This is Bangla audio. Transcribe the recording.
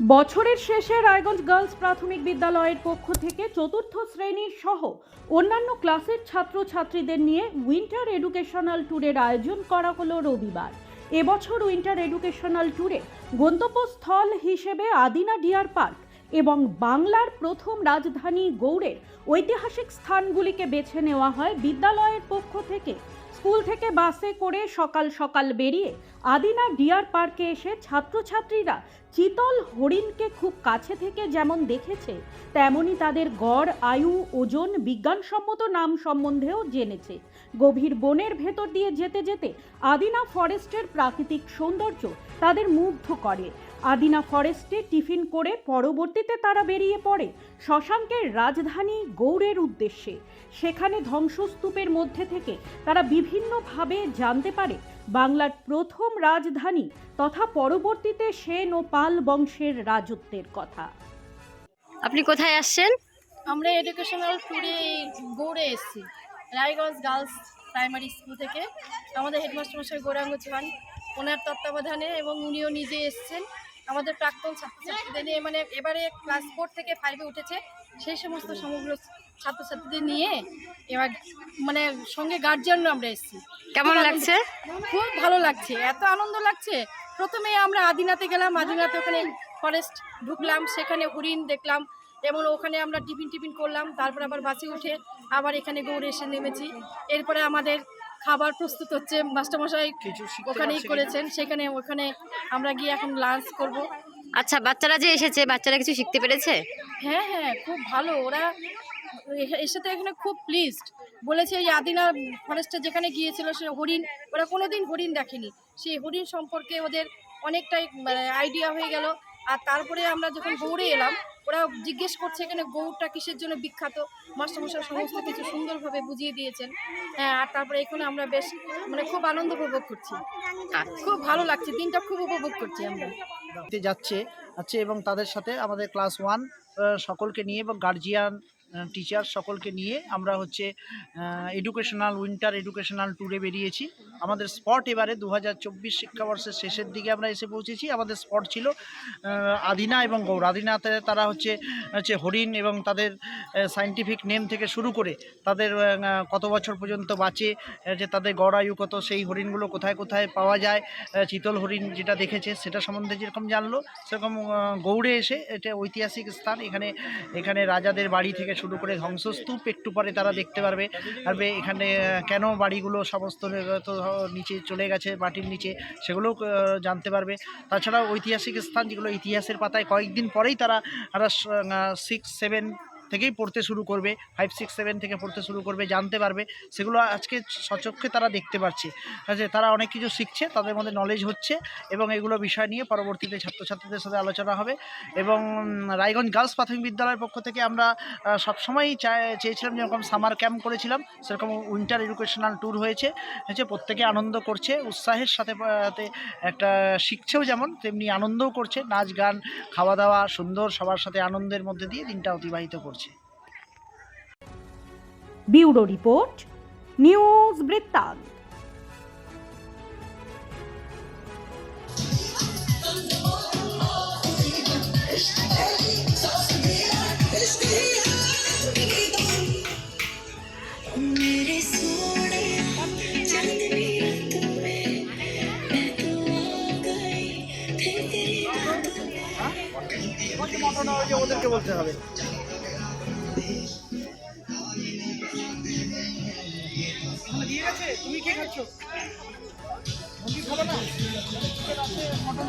বছরের শেষে রায়গঞ্জ গার্লস প্রাথমিক বিদ্যালয়ের পক্ষ থেকে চতুর্থ শ্রেণির সহ অন্যান্য ক্লাসের ছাত্রছাত্রীদের নিয়ে উইন্টার এডুকেশনাল ট্যুরের আয়োজন করা হলো রবিবার। এবছর উইন্টার এডুকেশনাল ট্যুরে গন্তব্যস্থল হিসেবে আদিনা ডিয়ার পার্ক এবং বাংলার প্রথম রাজধানী গৌড়ের ঐতিহাসিক স্থানগুলিকে বেছে নেওয়া হয় বিদ্যালয়ের পক্ষ থেকে। স্কুল থেকে বাসে করে সকাল সকাল বেরিয়ে আদিনা ডিয়ার পার্কে এসে ছাত্রছাত্রীরা চিতল হরিণকে খুব কাছে থেকে যেমন দেখেছে, তেমনি তাদের গড়, আয়ু, ওজন, বিজ্ঞানসম্মত নাম সম্বন্ধেও জেনেছে। গভীর বনের ভেতর দিয়ে যেতে যেতে আদিনা ফরেস্টের প্রাকৃতিক সৌন্দর্য তাদের মুগ্ধ করে। আদিনা ফরেস্টে টিফিন করে পরবর্তীতে তারা বেরিয়ে পড়ে শশাঙ্কের রাজধানী গৌড়ের উদ্দেশ্যে। সেখানে ধ্বংসস্তূপের মধ্যে থেকে তারা বিভিন্নভাবে জানতে পারে বাংলার প্রথম রাজধানী তথা পরবর্তীতে সেন ও পাল বংশের রাজত্বের কথা। আপনি কোথায় আসছেন? আমরা এডুকেশনাল ট্যুরে গৌড়ে এসেছি রায়গঞ্জ গার্লস প্রাইমারি স্কুল থেকে। আমাদের হেডমাস্টার মশাই গৌরাঙ্গ চৌহান ওনার তত্ত্বাবধানে এবং উনিও নিজে এসেছেন। আমাদের প্রাক্তন ছাত্রছাত্রীদের নিয়ে মানে এবারে ক্লাস ফোর থেকে ফাইভে উঠেছে সেই সমস্ত সমগ্র ছাত্রছাত্রীদের নিয়ে এবার মানে সঙ্গে গার্জিয়ানও আমরা এসেছি। কেমন লাগছে? খুব ভালো লাগছে এত আনন্দ লাগছে। প্রথমে আমরা আদিনাতে গেলাম আদিনাতে ওখানে ফরেস্ট ঢুকলাম সেখানে হরিণ দেখলাম এবং ওখানে আমরা টিফিন টিফিন করলাম তারপর আবার বাসে উঠে আবার এখানে গৌড়ে এসে নেমেছি। এরপরে আমাদের খাবার প্রস্তুত হচ্ছে মাস্টারমশাই ওখানেই করেছেন সেখানে ওখানে আমরা গিয়ে এখন লাঞ্চ করব। আচ্ছা বাচ্চারা যে এসেছে বাচ্চারা কিছু শিখতে পেরেছে? হ্যাঁ হ্যাঁ খুব ভালো। ওরা এ- এসে তো এখানে খুব প্লিজড বলেছে এই আদিনা ফরেস্টে যেখানে গিয়েছিল সে হরিণ ওরা কোনোদিন হরিণ দেখেনি। সেই হরিণ সম্পর্কে ওদের অনেকটাই আইডিয়া হয়ে গেল। আর তারপরে আমরা যখন গৌড়ে এলাম ওরা জিজ্ঞেস করছে এখানে গৌড়টা কিসের জন্য বিখ্যাত? মাস্টারমশাই সমস্ত কিছু সুন্দরভাবে বুঝিয়ে দিয়েছেন। হ্যাঁ আর তারপরে এখানে আমরা বেশ মানে খুব আনন্দ উপভোগ করছি। খুব ভালো লাগছে, দিনটা খুব উপভোগ করছি আমরা। যাচ্ছে, আছে এবং তাদের সাথে আমাদের ক্লাস ওয়ান সকলকে নিয়ে এবং গার্জিয়ান টিচার সকলকে নিয়ে আমরা হচ্ছে এডুকেশনাল উইন্টার এডুকেশনাল ট্যুরে বেরিয়েছি। আমাদের স্পট এবারে দু হাজার চব্বিশ শিক্ষাবর্ষের শেষের দিকে আমরা এসে পৌঁছেছি। আমাদের স্পট ছিল আদিনা এবং গৌর আদিনাতে তারা হচ্ছে হচ্ছে হরিণ এবং তাদের সাইন্টিফিক নেম থেকে শুরু করে তাদের কত বছর পর্যন্ত বাঁচে যে তাদের গড় আয়ু কত, সেই হরিণগুলো কোথায় কোথায় পাওয়া যায় চিতল হরিণ যেটা দেখেছে সেটা সম্বন্ধে যেরকম জানলো, সেরকম গৌড়ে এসে এটা ঐতিহাসিক স্থান। এখানে এখানে রাজাদের বাড়ি থেকে শুরু করে ধ্বংসস্তূপ একটু পরে তারা দেখতে পারবে পারবে এখানে কেন বাড়িগুলো সমস্ত নিচে চলে গেছে, মাটির নিচে, সেগুলোও জানতে পারবে। তাছাড়াও ঐতিহাসিক স্থান যেগুলো ইতিহাসের পাতায় কয়েকদিন পরেই তারা সিক্স সেভেন থেকেই পড়তে শুরু করবে ফাইভ সিক্স সেভেন থেকে পড়তে শুরু করবে, জানতে পারবে। সেগুলো আজকে সচক্ষে তারা দেখতে পাচ্ছে যে তারা অনেক কিছু শিখছে, তাদের মধ্যে নলেজ হচ্ছে এবং এগুলো বিষয় নিয়ে পরবর্তীতে ছাত্রছাত্রীদের সাথে আলোচনা হবে এবং রায়গঞ্জ গার্লস প্রাথমিক বিদ্যালয়ের পক্ষ থেকে আমরা সবসময়ই চেয়েছিলাম যেরকম সামার ক্যাম্প করেছিলাম। সেরকম উইন্টার এডুকেশনাল ট্যুর হয়েছে। হচ্ছে প্রত্যেকে আনন্দ করছে, উৎসাহের সাথে একটা শিখছেও যেমন, তেমনি আনন্দও করছে। নাচ, গান খাওয়া দাওয়া সুন্দর, সবার সাথে আনন্দের মধ্যে দিয়ে দিনটা অতিবাহিত করছে। ব্যুরো রিপোর্ট নিউজ বৃত্তান্ত ওদেরকে বলতে হবে খাচ্ছ মুরগি খাবে না চিকেন আছে। মটন